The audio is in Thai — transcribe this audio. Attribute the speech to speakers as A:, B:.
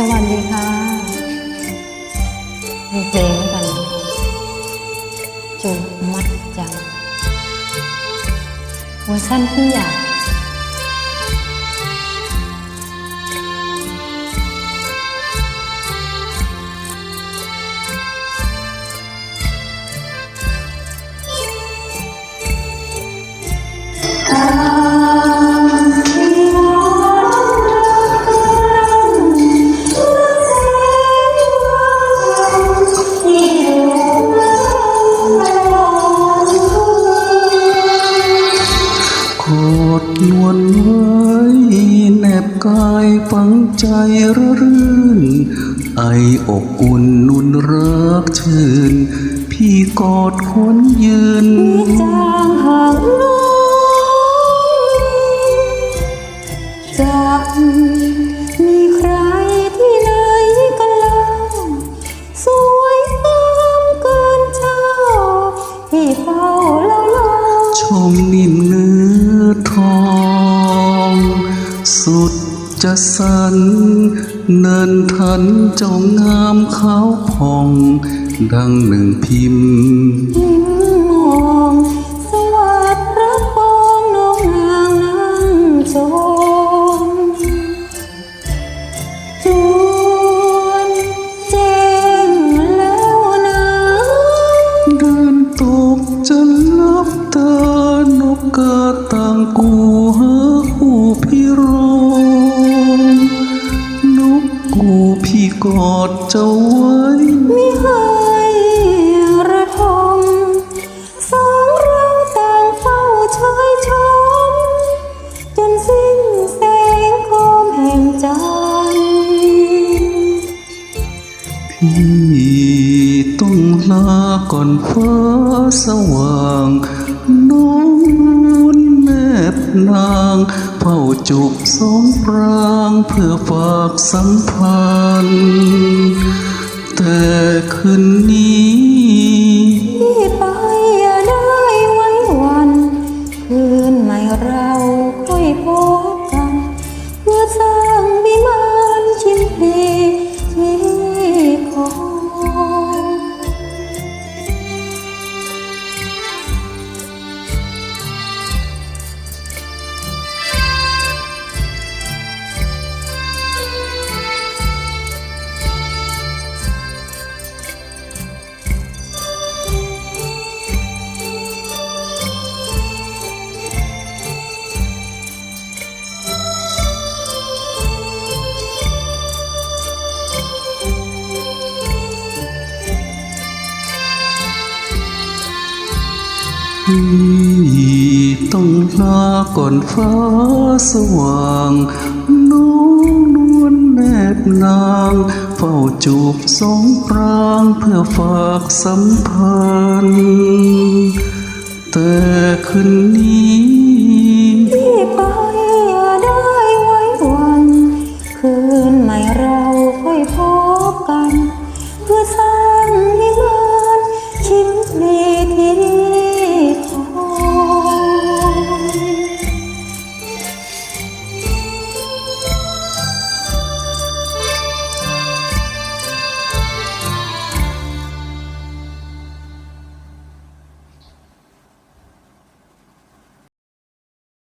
A: สวัสดีค่ะมีเพลงด้วยกันจูมัดจังเวอร์ชันที่อยาก
B: กายฝังใจระรื่น ไออบอุ่นนุนรักชื่น พี่กอดคนยืน
A: จางห่างน้องจะมีใครที่ไหนกันเล่าสวยงามเกินเจ้า ที่เฝ้าเล่าเล่า
B: ชมนิ่ม เนินทันเจ้างามขาวผ่อง ดังหนึ่งพิมพ์
A: มองสวัสดิ์พระปองน้องนางนั่งชมจวนแจ้งแล้วนะ
B: เดินตกจะลับตานกกาต่างกูหาคู่พี่ พี่กอดเจ้าไว้
A: มิให้ระทมสองเราต่างเฝ้าเชยชม จนสิ้นแสงโคมแห่งจันทร์
B: พี่ต้องลาก่อนฟ้าสว่างน้องนุ่นแนบ นางเฝ้าจุบสองปรางเพื่อฝากสัมพัน
A: พี่
B: ต้องลาก่อนฟ้าสว่างน้องนวลแนบนาง เฝ้าจูบสองปรางเพื่อฝากสัมพันธ์แต่คืนนี้